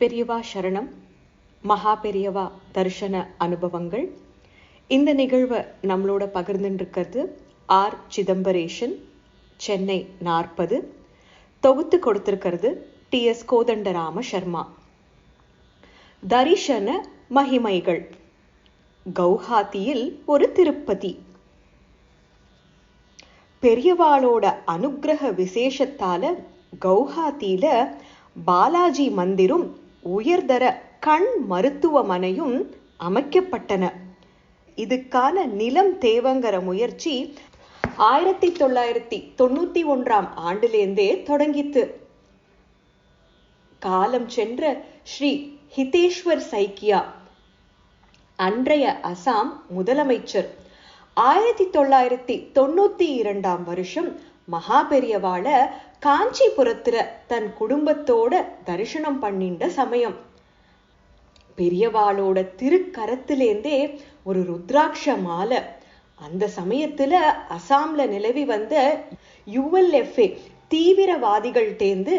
பெரியவா சரணம் மகா பெரியவா தரிசன அனுபவங்கள். இந்த நிகழ்வை நம்மளோட பகிர்ந்துட்டு ஆர். சிதம்பரேஷன் சென்னை நாற்பது. தொகுத்து கொடுத்திருக்கிறது டி. எஸ். கோதண்டராம சர்மா தரிசன மகிமைகள். கௌஹாத்தியில் ஒரு திருப்பதி. பெரியவாளோட அனுக்கிரக விசேஷத்தால கௌஹாத்தியில பாலாஜி மந்திரும் உயர்தர கண் மருத்துவமனையும் அமைக்கப்பட்டன. இதுக்கான நிலம் தேவங்கிற முயற்சி ஆயிரத்தி தொள்ளாயிரத்தி தொண்ணூத்தி ஒன்றாம் ஆண்டிலேந்தே தொடங்கித்து காலம் சென்ற ஸ்ரீ ஹிதேஸ்வர் சைக்கியா அன்றைய அசாம் முதலமைச்சர். ஆயிரத்தி தொள்ளாயிரத்தி தொண்ணூத்தி இரண்டாம் வருஷம் மகா பெரியவாழ காஞ்சிபுரத்துல தன் குடும்பத்தோட தரிசனம் பண்ணிண்ட சமயம். பெரியவாளோட திருக்கரத்திலேந்தே ஒரு ருத்ராட்ச மாலை. அந்த சமயத்துல அசாம்ல நிலவி வந்த யுஎல்எஃப்ஏ தீவிரவாதிகள்டேந்து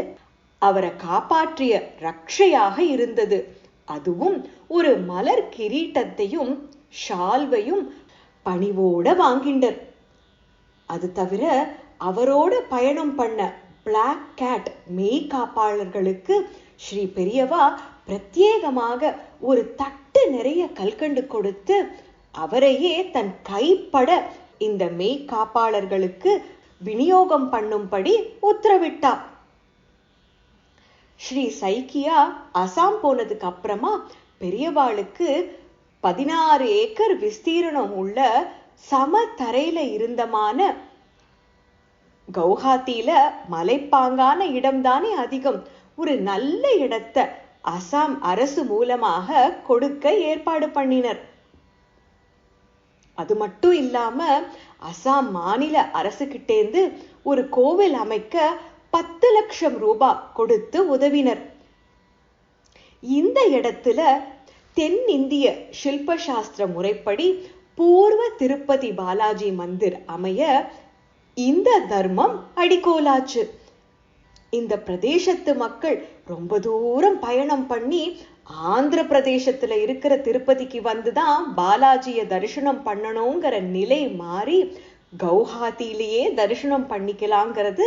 அவரை காப்பாற்றிய ரக்ஷையாக இருந்தது. அதுவும் ஒரு மலர் கிரீட்டத்தையும் ஷால்வையும் பணிவோட வாங்கிண்டர் அது தவிர அவரோட பயணம் பண்ண பிளாக் கேட் மெய் காப்பாளர்களுக்கு ஸ்ரீ பெரியவா பிரத்யேகமாக ஒரு தட்டு நிறைய கல்கண்டு கொடுத்து அவரையே தன் கைப்பட இந்த மெய் காப்பாளர்களுக்கு விநியோகம் பண்ணும்படி உத்தரவிட்டார் ஸ்ரீ சைக்கியா அசாம் போனதுக்கு அப்புறமா பெரியவாளுக்கு பதினாறு ஏக்கர் விஸ்தீரணம் உள்ள சம தரையில இருந்தமான கவுஹாத்தியில மலைப்பாங்கான இடம்தானே அதிகம். ஒரு நல்ல இடத்தை அசாம் அரசு மூலமாக கொடுக்க ஏற்பாடு பண்ணினர். அது மட்டும் இல்லாம அசாம் மாநில அரசுகிட்டேந்து ஒரு கோவில் அமைக்க பத்து லட்சம் ரூபாய் கொடுத்து உதவினர். இந்த இடத்துல தென்னிந்திய சில்ப சாஸ்திர முறைப்படி பூர்வ திருப்பதி பாலாஜி மந்திர் அமைய இந்த தர்மம் அடிக்கோலாச்சு. இந்த பிரதேசத்து மக்கள் ரொம்ப தூரம் பயணம் பண்ணி ஆந்திர பிரதேசத்துல இருக்கிற திருப்பதிக்கு வந்துதான் பாலாஜிய தரிசனம் பண்ணணுங்கிற நிலை மாறி கௌஹாத்திலேயே தரிசனம் பண்ணிக்கலாங்கிறது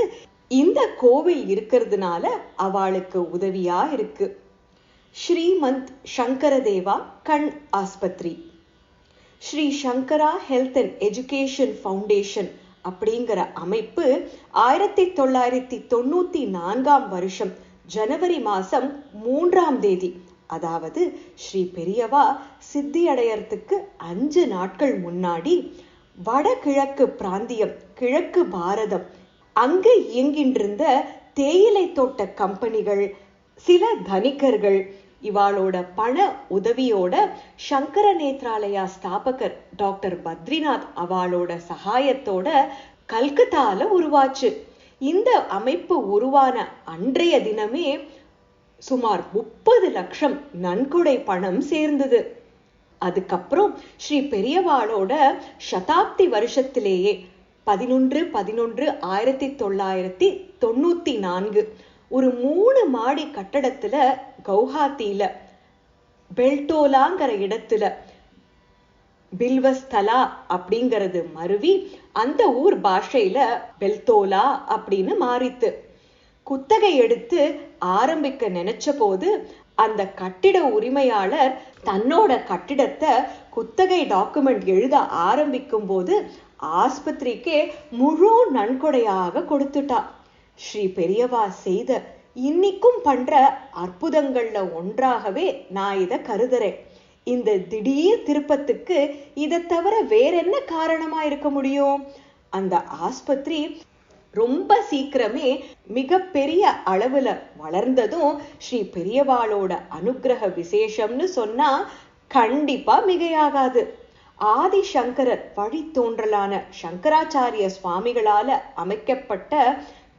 இந்த கோவில் இருக்கிறதுனால அவளுக்கு உதவியா இருக்கு. ஸ்ரீமந்த் சங்கரதேவா கண் ஆஸ்பத்திரி. Sri Sankara health and education foundation அப்படிங்கிற அமைப்பு ஆயிரத்தி தொள்ளாயிரத்தி தொண்ணூத்தி நான்காம் வருஷம் ஜனவரி மாசம் மூன்றாம் தேதி. அதாவது ஸ்ரீ பெரியவா சித்தி அடையறதுக்கு அஞ்சு நாட்கள் முன்னாடி வடகிழக்கு பிராந்தியம் கிழக்கு பாரதம் அங்கு இயங்கின்றிருந்த தேயிலை தோட்ட கம்பெனிகள் சில தனிக்கர்கள் இவாளோட பண உதவியோட சங்கர நேத்ராலயா ஸ்தாபகர் டாக்டர் பத்ரிநாத் அவளோட சகாயத்தோட கல்கத்தால உருவாச்சு. இந்த அமைப்பு உருவான அன்றைய தினமே சுமார் முப்பது லட்சம் நன்கொடை பணம் சேர்ந்தது. அதுக்கப்புறம் ஸ்ரீ பெரியவாளோட சதாப்தி வருஷத்திலேயே பதினொன்று பதினொன்று ஆயிரத்தி தொள்ளாயிரத்தி தொண்ணூத்தி நான்கு ஒரு மூணு மாடி கட்டடத்துல கௌஹாத்தியில பெல்டோலாங்கிற இடத்துல பில்வஸ்தலா அப்படிங்கிறது மருவி அந்த ஊர் பாஷையில பெல்தோலா அப்படின்னு மாறித்து குத்தகை எடுத்து ஆரம்பிக்க நினைச்ச போது அந்த கட்டிட உரிமையாளர் தன்னோட கட்டிடத்தை குத்தகை டாக்குமெண்ட் எழுத ஆரம்பிக்கும் போது ஆஸ்பத்திரிக்கே முழு நன்கொடையாக கொடுத்துட்டா. ஸ்ரீ பெரியவா செய்த இன்னிக்கும் பண்ற அற்புதங்கள்ல ஒன்றாகவே நான் இத கருதுறேன். இந்த திடீர் திருப்பத்துக்கு இதை தவிர வேற என்ன காரணமா இருக்க முடியும்? அந்த ஆஸ்பத்திரி ரொம்ப சீக்கிரமே மிக பெரிய அளவுல வளர்ந்ததும் ஸ்ரீ பெரியவாளோட அனுகிரக விசேஷம்னு சொன்னா கண்டிப்பா மிகையாகாது. ஆதி சங்கரர் வழி தோன்றலான சங்கராச்சாரிய சுவாமிகளால அமைக்கப்பட்ட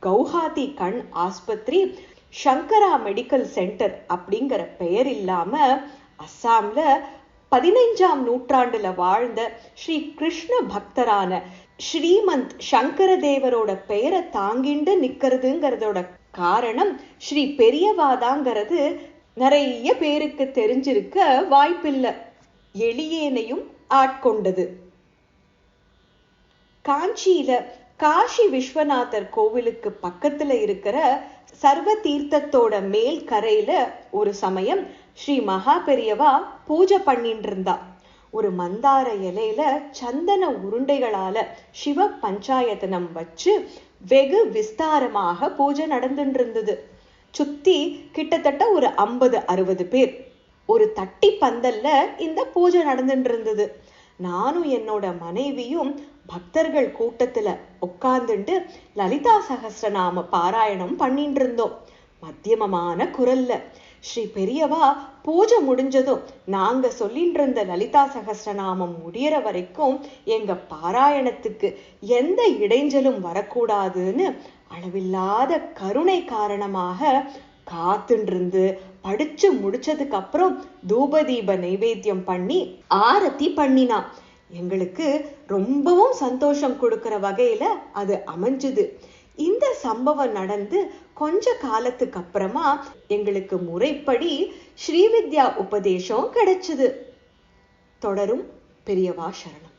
கௌஹாத்தி கண் ஆஸ்பத்திரி சங்கரா மெடிக்கல் சென்டர் அப்படிங்கிற பெயர் இல்லாம அஸ்ஸாம்ல பதினைஞ்சாம் நூற்றாண்டுல வாழ்ந்த ஸ்ரீ கிருஷ்ண பக்தரான ஸ்ரீமந்த் சங்கரதேவரோட பெயரை தாங்கிண்டு நிக்கிறதுங்கிறதோட காரணம் ஸ்ரீ பெரியவாதாங்கிறது நிறைய பேருக்கு தெரிஞ்சிருக்க வாய்ப்பில்லை. எளியேனையும் ஆட்கொண்டது. காஞ்சியில காஷி விஸ்வநாதர் கோவிலுக்கு பக்கத்துல இருக்கிற சர்வ தீர்த்தத்தோட மேல் கரையில ஒரு சமயம் ஸ்ரீ மகா பெரியவா பூஜை பண்ணிட்டு இருந்தா. ஒரு மந்தார இலையில சந்தன உருண்டைகளால சிவ பஞ்சாயத்தனம் வச்சு வெகு விஸ்தாரமாக பூஜை நடந்துட்டு இருந்தது. சுத்தி கிட்டத்தட்ட ஒரு ஐம்பது அறுபது பேர். ஒரு தட்டி பந்தல்ல இந்த பூஜை நடந்துட்டு இருந்தது. நானும் என்னோட மனைவியும் பக்தர்கள் கூட்டத்துல உட்கார்ந்துட்டு லலிதா சகசிரநாம பாராயணம் பண்ணிட்டு இருந்தோம் மத்தியமமான குரல்ல ஸ்ரீ பெரியவா பூஜை முடிஞ்சதும் நாங்க சொல்லிட்டு இருந்த லலிதா சகசிரநாமம் முடியற வரைக்கும் எங்க பாராயணத்துக்கு எந்த இடைஞ்சலும் வரக்கூடாதுன்னு அளவில்லாத கருணை காரணமாக காத்துன்றிருந்து படிச்சு முடிச்சதுக்கு அப்புறம் தூபதீப நைவேத்தியம் பண்ணி ஆரத்தி பண்ணினான். எங்களுக்கு ரொம்பவும் சந்தோஷம் கொடுக்கிற வகையில அது அமைஞ்சுது. இந்த சம்பவம் நடந்து கொஞ்ச காலத்துக்கு அப்புறமா எங்களுக்கு முறைப்படி ஸ்ரீவித்யா உபதேசம் கிடைச்சது. தொடரும் பெரியவா சரணம்.